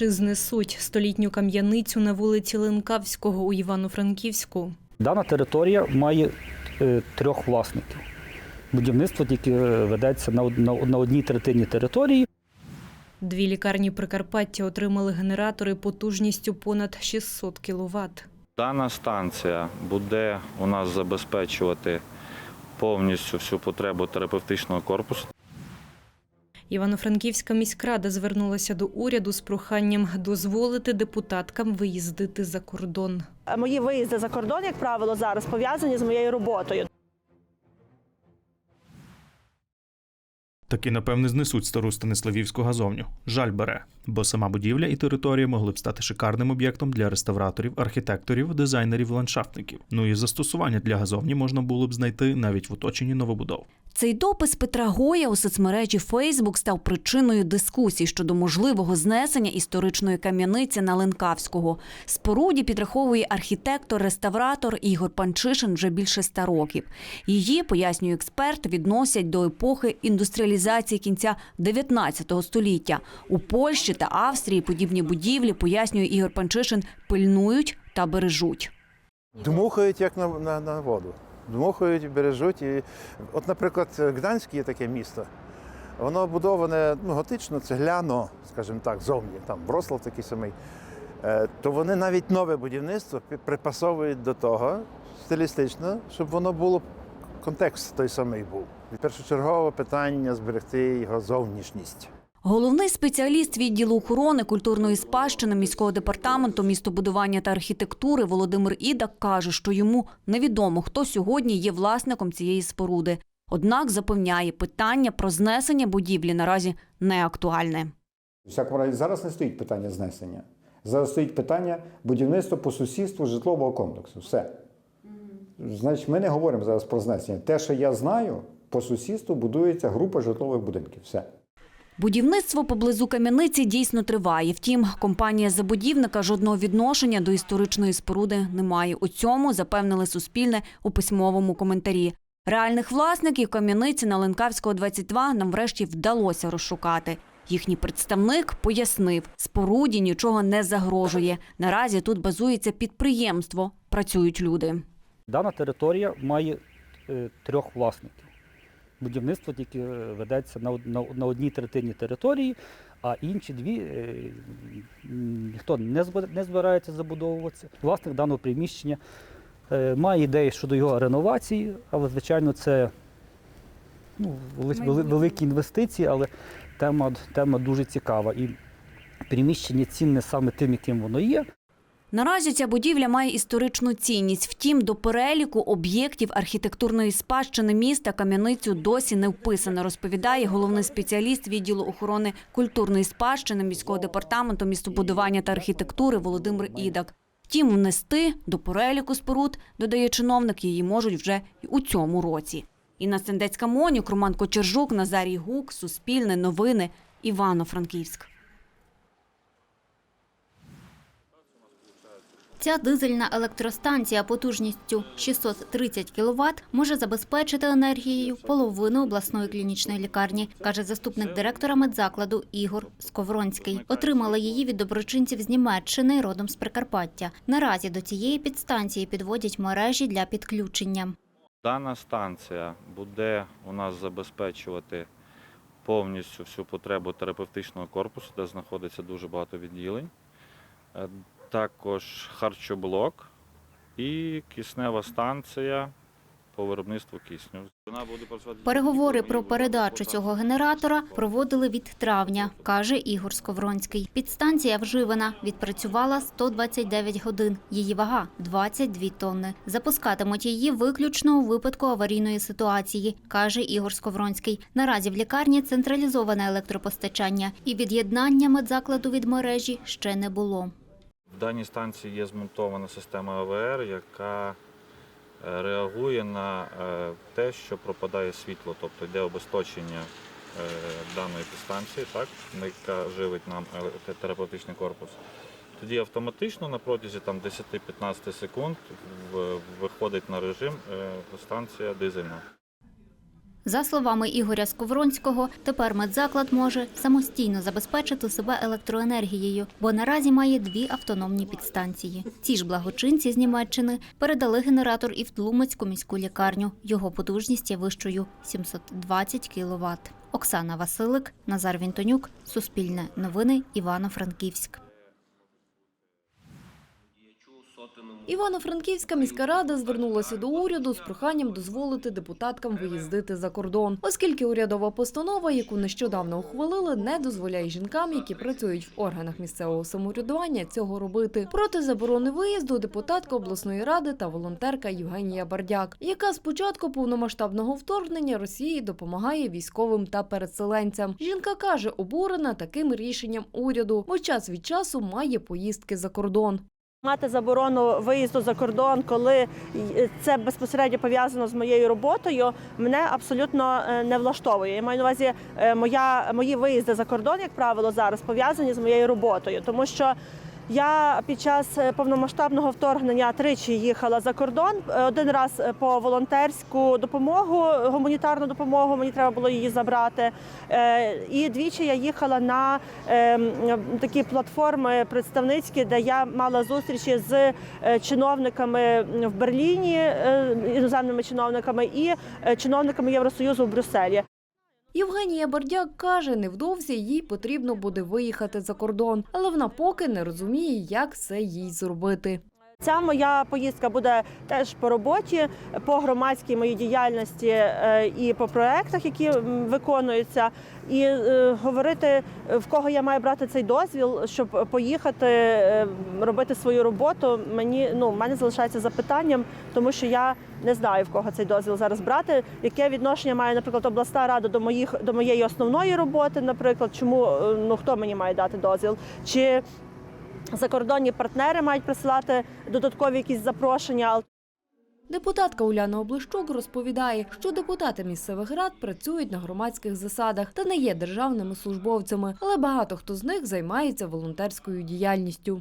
чи знесуть столітню кам'яницю на вулиці Ленкавського у Івано-Франківську. Дана територія має е, трьох власників. Будівництво тільки е, ведеться на, на, на одній третині території. Дві лікарні Прикарпаття отримали генератори потужністю понад 600 кВт. Дана станція буде у нас забезпечувати повністю всю потребу терапевтичного корпусу. Івано-Франківська міськрада звернулася до уряду з проханням дозволити депутаткам виїздити за кордон. Мої виїзди за кордон, як правило, зараз пов'язані з моєю роботою. Таки, напевне, знесуть стару Станиславівську газовню. Жаль бере, бо сама будівля і територія могли б стати шикарним об'єктом для реставраторів, архітекторів, дизайнерів, ландшафтників. Ну і застосування для газовні можна було б знайти навіть в оточенні новобудов. Цей допис Петра Гоя у соцмережі Фейсбук став причиною дискусій щодо можливого знесення історичної кам'яниці на Ленкавського. Споруді підраховує архітектор-реставратор Ігор Панчишин вже більше ста років. Її, пояснює експерт, відносять до епохи індустріалізації кінця 19 століття. У Польщі та Австрії подібні будівлі, пояснює Ігор Панчишин, пильнують та бережуть. Дмухають як на, на, на воду. Дмухають, бережуть. І, от, наприклад, Гданськ є таке місто. Воно будоване ну, готично, цегляно, скажімо так, зовні, там Врослав такий самий. Е, то вони навіть нове будівництво припасовують до того стилістично, щоб воно було контекст той самий був. Першочергове питання зберегти його зовнішність. Головний спеціаліст відділу охорони культурної спадщини міського департаменту містобудування та архітектури Володимир Ідак каже, що йому невідомо, хто сьогодні є власником цієї споруди. Однак запевняє, питання про знесення будівлі наразі не актуальне. Всякому разі, зараз не стоїть питання знесення. Зараз стоїть питання будівництва по сусідству житлового комплексу. Все. Значить, ми не говоримо зараз про знесення. Те, що я знаю, по сусідству будується група житлових будинків. Все. Будівництво поблизу кам'яниці дійсно триває. Втім, компанія забудівника жодного відношення до історичної споруди не має. У цьому запевнили Суспільне у письмовому коментарі. Реальних власників кам'яниці на Ленкавського 22 нам врешті вдалося розшукати. Їхній представник пояснив, споруді нічого не загрожує. Наразі тут базується підприємство, працюють люди. Дана територія має е, трьох власників. Будівництво тільки е, ведеться на, одній третині території, а інші дві е, ніхто не, збирається забудовуватися. Власник даного приміщення має ідеї щодо його реновації, але, звичайно, це ну, вели- вели- великі інвестиції, але тема, тема дуже цікава. І приміщення цінне саме тим, яким воно є. Наразі ця будівля має історичну цінність. Втім, до переліку об'єктів архітектурної спадщини міста кам'яницю досі не вписано, розповідає головний спеціаліст відділу охорони культурної спадщини міського департаменту містобудування та архітектури Володимир Ідак. Втім, внести до переліку споруд, додає чиновник, її можуть вже й у цьому році. Інна Сендецька Монюк, Роман Кочержук, Назарій Гук, Суспільне, Новини, Івано-Франківськ. Ця дизельна електростанція потужністю 630 кВт може забезпечити енергією половину обласної клінічної лікарні, каже заступник директора медзакладу Ігор Сковронський. Отримали її від доброчинців з Німеччини, родом з Прикарпаття. Наразі до цієї підстанції підводять мережі для підключення. Дана станція буде у нас забезпечувати повністю всю потребу терапевтичного корпусу, де знаходиться дуже багато відділень. Також харчоблок і киснева станція по виробництву кисню. Переговори про передачу цього генератора проводили від травня, каже Ігор Сковронський. Підстанція вживана, відпрацювала 129 годин. Її вага 22 тонни. Запускатимуть її виключно у випадку аварійної ситуації, каже Ігор Сковронський. Наразі в лікарні централізоване електропостачання і від'єднання медзакладу від мережі ще не було. Даній станції є змонтована система АВР, яка е, реагує на е, те, що пропадає світло, тобто йде обесточення е, даної підстанції, так, яка живить нам терапевтичний корпус. Тоді автоматично на протязі 10-15 секунд виходить на режим станція дизельна. За словами Ігоря Сковронського, тепер медзаклад може самостійно забезпечити себе електроенергією, бо наразі має дві автономні підстанції. Ці ж благочинці з Німеччини передали генератор і в Тлумацьку міську лікарню. Його потужність є вищою 720 кВт. Оксана Василик, Назар Вінтонюк, Суспільне новини, Івано-Франківськ. Івано-Франківська міська рада звернулася до уряду з проханням дозволити депутаткам виїздити за кордон, оскільки урядова постанова, яку нещодавно ухвалили, не дозволяє жінкам, які працюють в органах місцевого самоврядування, цього робити. Проти заборони виїзду депутатка обласної ради та волонтерка Євгенія Бардяк, яка з початку повномасштабного вторгнення Росії допомагає військовим та переселенцям. Жінка каже, обурена таким рішенням уряду, бо час від часу має поїздки за кордон. Мати заборону виїзду за кордон, коли це безпосередньо пов'язано з моєю роботою, мене абсолютно е, не влаштовує. Я маю на увазі, е, моя мої виїзди за кордон, як правило, зараз пов'язані з моєю роботою, тому що. Я під час е, повномасштабного вторгнення тричі їхала за кордон. Е, Один раз е, по волонтерську допомогу, гуманітарну допомогу. Мені треба було її забрати. І двічі я їхала на е, такі платформи представницькі, де я мала зустрічі з чиновниками в Берліні, іноземними чиновниками і чиновниками Євросоюзу в Брюсселі. Євгенія Бардяк каже, невдовзі їй потрібно буде виїхати за кордон, але вона поки не розуміє, як це їй зробити. Ця моя поїздка буде теж по роботі, по громадській моїй діяльності е, і по проектах, які виконуються, і е, говорити, в кого я маю брати цей дозвіл, щоб поїхати е, робити свою роботу. Мені ну мене залишається запитанням, тому що я не знаю в кого цей дозвіл зараз брати. Яке відношення має, наприклад, обласна рада до моїх до моєї основної роботи, наприклад, чому ну хто мені має дати дозвіл? Чи закордонні партнери мають присилати додаткові якісь запрошення. Депутатка Уляна Облищук розповідає, що депутати місцевих рад працюють на громадських засадах та не є державними службовцями, але багато хто з них займається волонтерською діяльністю.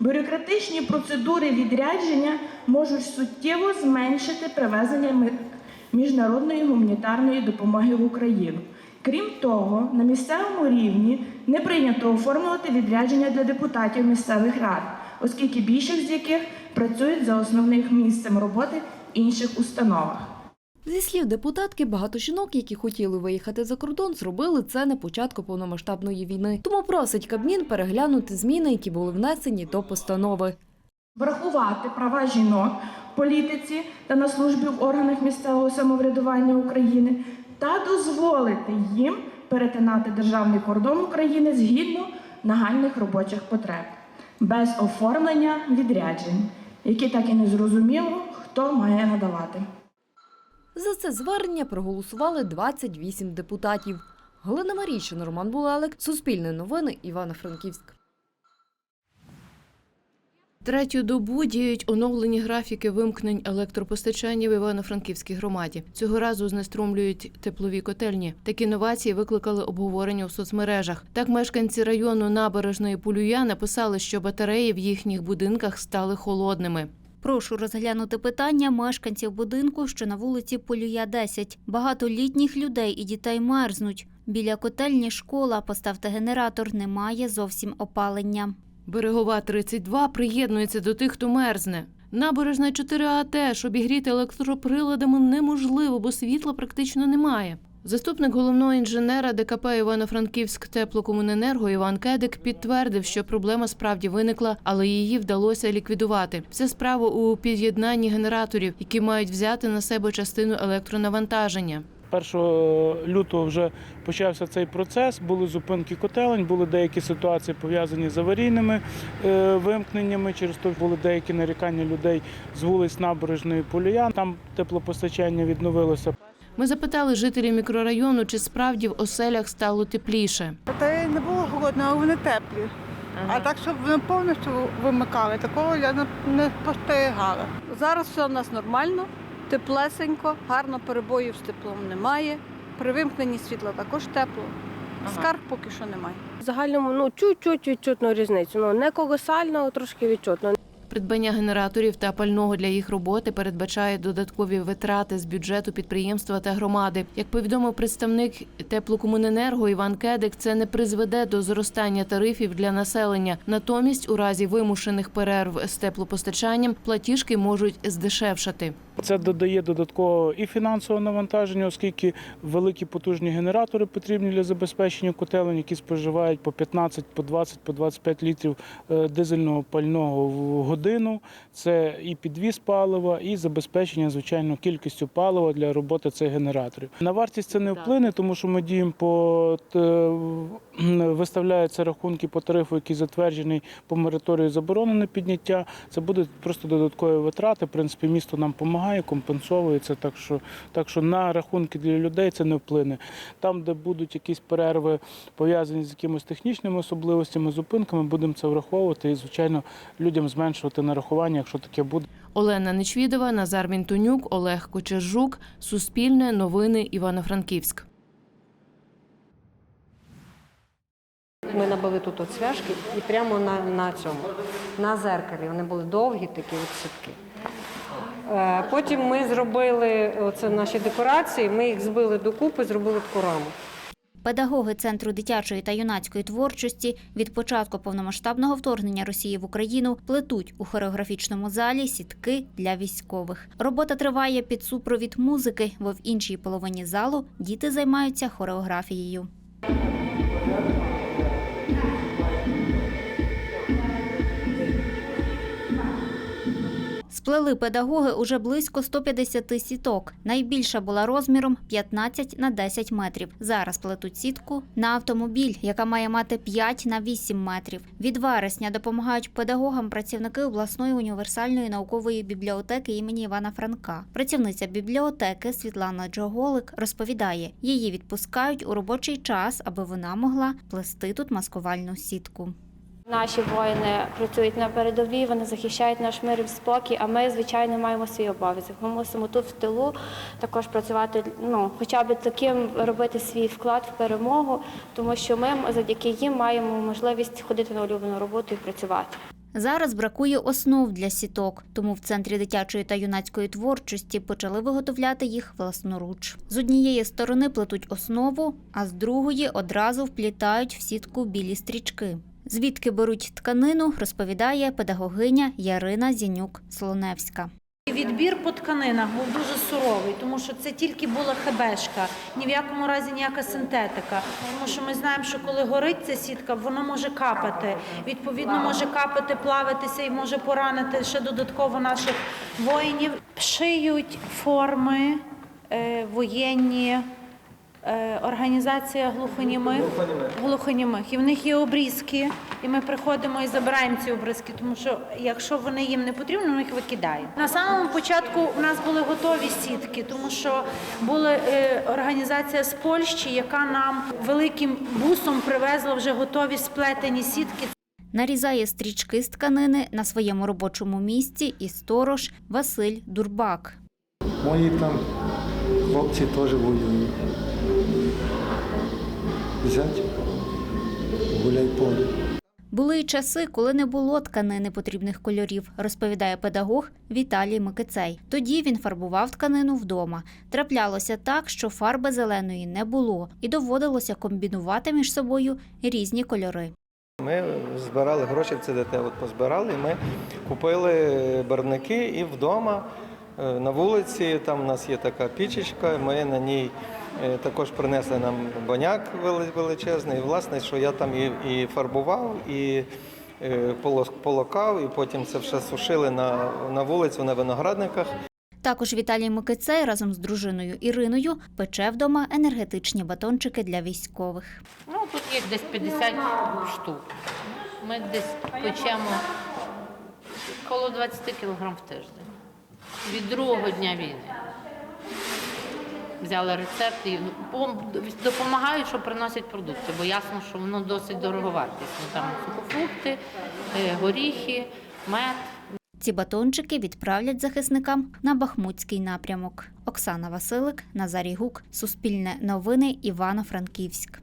Бюрократичні процедури відрядження можуть суттєво зменшити привезення ми- міжнародної гуманітарної допомоги в Україну. Крім того, на місцевому рівні не прийнято оформлювати відрядження для депутатів місцевих рад, оскільки більшість з яких працюють за основним місцем роботи в інших установах. Зі слів депутатки, багато жінок, які хотіли виїхати за кордон, зробили це на початку повномасштабної війни. Тому просить Кабмін переглянути зміни, які були внесені до постанови. врахувати права жінок в політиці та на службі в органах місцевого самоврядування України та дозволити їм перетинати державний кордон України згідно нагальних робочих потреб без оформлення відряджень, які так і не зрозуміло, хто має надавати. За це звернення проголосували 28 депутатів. Галина Марійщина, Роман Булелик, Суспільне новини, Івано-Франківськ. Третю добу діють оновлені графіки вимкнень електропостачання в Івано-Франківській громаді. Цього разу знеструмлюють теплові котельні. Такі новації викликали обговорення у соцмережах. Так мешканці району набережної Полюя написали, що батареї в їхніх будинках стали холодними. Прошу розглянути питання мешканців будинку, що на вулиці Полюя 10. Багато літніх людей і дітей мерзнуть. Біля котельні школа, поставте генератор, немає зовсім опалення. Берегова 32 приєднується до тих, хто мерзне. Набережна 4А теж обігріти електроприладами неможливо, бо світла практично немає. Заступник головного інженера ДКП Івано-Франківськ теплокомуненерго Іван Кедик підтвердив, що проблема справді виникла, але її вдалося ліквідувати. Вся справа у під'єднанні генераторів, які мають взяти на себе частину електронавантаження. 1 лютого вже почався цей процес. Були зупинки котелень, були деякі ситуації пов'язані з аварійними е, вимкненнями. Через то були деякі нарікання людей з вулиць набережної Полія. Там теплопостачання відновилося. Ми запитали жителів мікрорайону, чи справді в оселях стало тепліше. Та й не було холодно, а вони теплі. А так, щоб вони повністю вимикали, такого я не, не спостерігала. Зараз все у нас нормально, теплесенько, гарно перебоїв з теплом немає. При вимкненні світла також тепло. Скарг поки що немає. В загальному ну чуть-чуть відчутно різницю. Ну не колосально, а трошки відчутно. Придбання генераторів та пального для їх роботи передбачає додаткові витрати з бюджету підприємства та громади. Як повідомив представник теплокомуненерго Іван Кедик, це не призведе до зростання тарифів для населення. Натомість, у разі вимушених перерв з теплопостачанням, платіжки можуть здешевшати. Це додає додаткового і фінансового навантаження, оскільки великі потужні генератори потрібні для забезпечення котелень, які споживають по 15, по 20, по 25 літрів е, дизельного пального в годину. Це і підвіз палива, і забезпечення, звичайно, кількістю палива для роботи цих генераторів. На вартість це не вплине, тому що ми діємо по виставляються рахунки по тарифу, який затверджений по мораторію заборонене підняття. Це будуть просто додаткові витрати. В принципі, місто нам допомагає, компенсовується. Так що, так що на рахунки для людей це не вплине. Там, де будуть якісь перерви пов'язані з якимись технічними особливостями, зупинками, будемо це враховувати і, звичайно, людям зменшувати нарахування, якщо таке буде. Олена Нечвідова, Назар Мінтонюк, Олег Кочержук. Суспільне новини Івано-Франківськ. Ми набили тут от цвяшки і прямо на, на цьому, на зеркалі. Вони були довгі такі от сітки. Е, Потім ми зробили оце наші декорації, ми їх збили докупи, зробили таку раму. Педагоги Центру дитячої та юнацької творчості від початку повномасштабного вторгнення Росії в Україну плетуть у хореографічному залі сітки для військових. Робота триває під супровід музики, бо в іншій половині залу діти займаються хореографією. Сплели педагоги уже близько 150 сіток. Найбільша була розміром 15 на 10 метрів. Зараз плетуть сітку на автомобіль, яка має мати 5 на 8 метрів. Від вересня допомагають педагогам працівники обласної універсальної наукової бібліотеки імені Івана Франка. Працівниця бібліотеки Світлана Джоголик розповідає, її відпускають у робочий час, аби вона могла плести тут маскувальну сітку. Наші воїни працюють на передовій, вони захищають наш мир і спокій, а ми, звичайно, маємо свій обов'язок. Ми мусимо тут в тилу також працювати, ну, хоча б таким робити свій вклад в перемогу, тому що ми завдяки їм маємо можливість ходити на улюблену роботу і працювати. Зараз бракує основ для сіток, тому в центрі дитячої та юнацької творчості почали виготовляти їх власноруч. З однієї сторони плетуть основу, а з другої одразу вплітають в сітку білі стрічки. Звідки беруть тканину, розповідає педагогиня Ярина Зінюк-Слоневська. Відбір по тканинах був дуже суровий, тому що це тільки була хебешка, ні в якому разі ніяка синтетика. Тому що ми знаємо, що коли горить ця сітка, вона може капати. Відповідно, може капати, плавитися і може поранити ще додатково наших воїнів. Шиють форми е, воєнні. Е, Організація глухонімих, глухонімих. І в них є обрізки, і ми приходимо і забираємо ці обрізки, тому що якщо вони їм не потрібні, ми їх викидаємо. На самому початку у нас були готові сітки, тому що була е, організація з Польщі, яка нам великим бусом привезла вже готові сплетені сітки. Нарізає стрічки з тканини на своєму робочому місці і сторож Василь Дурбак. Мої там хлопці теж воюють. Взять, гуляй поле. Були й часи, коли не було тканини потрібних кольорів, розповідає педагог Віталій Микицей. Тоді він фарбував тканину вдома. Траплялося так, що фарби зеленої не було, і доводилося комбінувати між собою різні кольори. Ми збирали гроші в ЦДТ, от позбирали, ми купили барвники і вдома е, на вулиці, там у нас є така пічечка, ми на ній також принесли нам баняк вели- величезний. Власне, що я там і, і фарбував, і е, полокав, і потім це все сушили на, на вулицю, на виноградниках. Також Віталій Микицей разом з дружиною Іриною пече вдома енергетичні батончики для військових. Ну, тут є десь 50 штук. Ми десь печемо коло 20 кг в тиждень. Від другого дня війни. Взяли рецепт і ну, допомагають, що приносять продукти, бо ясно, що воно досить дороговартісне. Там сухофрукти, е, горіхи, мед. Ці батончики відправлять захисникам на Бахмутський напрямок. Оксана Василик, Назарій Гук, Суспільне новини, Івано-Франківськ.